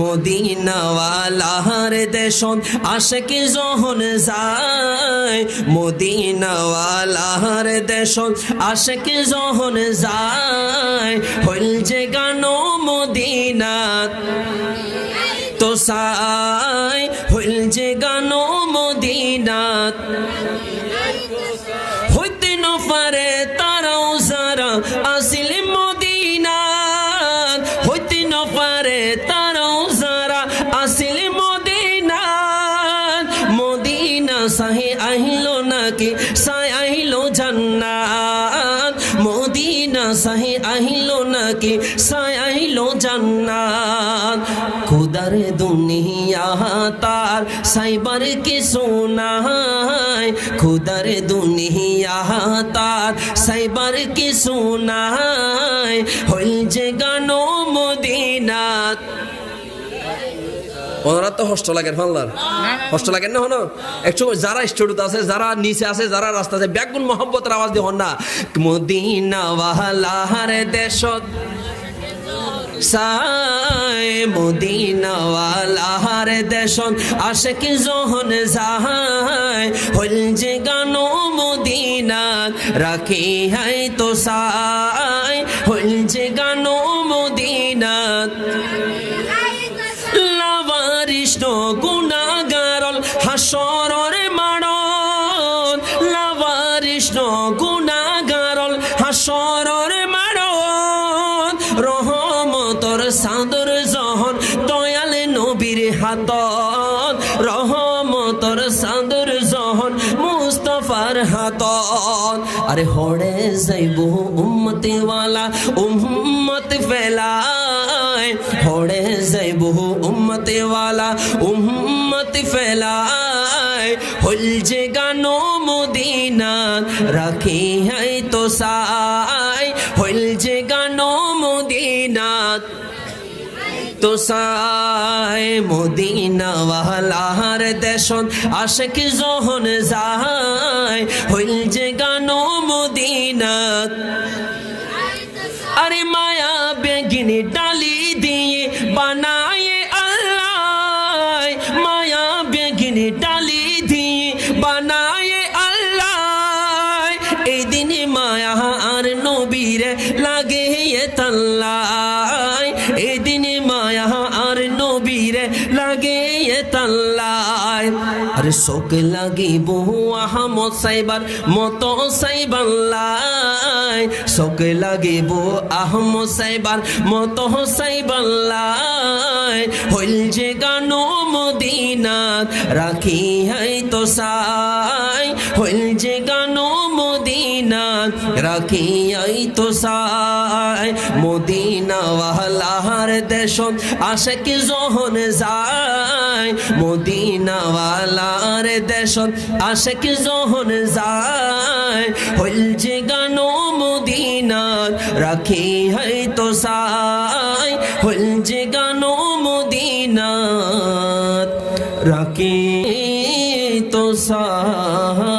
মদিনাওয়ালার দেশন আশেক যখন যায় মদিনাওয়ালার দেশন আশেক যখন যায় হইল যে গানো মদিনাত। তো সাই হইল যে গানো মদিনাত। হইতে ন পারে তারাও যারা আহিল নাকি সাই আহিল জান্নাত মদিনা সাহে আহিল নাকি সাই আহিল জান্নাত খুদার দুনিয়া তার সাইবার কি সোনায় খুদার দুনিয়া তার সাইবার কি সোনায় হইল যে গানো মদিনাত ওনারা তো হস্ত লাগেন ফাল্লার হস্ত লাগেন না হন একটু যারা স্টুডিওতে আছে যারা নিচে আছে যারা রাস্তা আছে ব্যাগুন মোহাম্মতের আওয়াজ দিয়ে হন না। মদিনা ওয়াহালার দেশত সাই মদিনাওয়ালার দেশন আশেক জহন যাহাই হইল যে গানো মদিনাত রাখি হাই তো সাই হইল যে গানো লাভারিষ্ণ গুণাগারল, হাসরর মাড়ন লাভারিষ্ণ গুণাগারল, হাসরর মাড়ন রহমতর সাদর জহন, দয়াল নবীর হাতত রহমতর সাদর জহন, মুস্তফার হাতত আরে হড়ে যাইব উম্মতি ওয়ালা উম্মত ফেলায় হড়ে যাইব ওয়ালা উম্মত ফেলায়। হল যে গানো মদিনা রাখি হাই তো সাই। হল যে গানো মদিনা, তো সাই। মদিনা ওয়ালার দেশন আশেক যখন যায়। হইল যে গানো মদিনা, আরে মায়া বেগিনি ডালি দিয়ে নবীরে লাগে তাল্লাই। এই দিনে মায়া আর নবীরে লাগে তাল্লাই। আরে শোক লাগিব আহমদ সাইবার মতো সাইবাল্লাই। শোক লাগিব আহমদ সাইবার মতো সাইবাল্লাই। হইল যে গানো মদিনাত, রাখি হাই তো সাই। হইল যে গানো মদিনাত রাখি হাই তো সাই মদিনা ওয়ালার দেশত আশেক যখন যায়। মদিনা ওয়ালার দেশত আশেক যখন যায়। হইল যে গানো মদিনাত রাখি হাই তো সাই হইল যে গানো মদিনাত রাখি তো সাই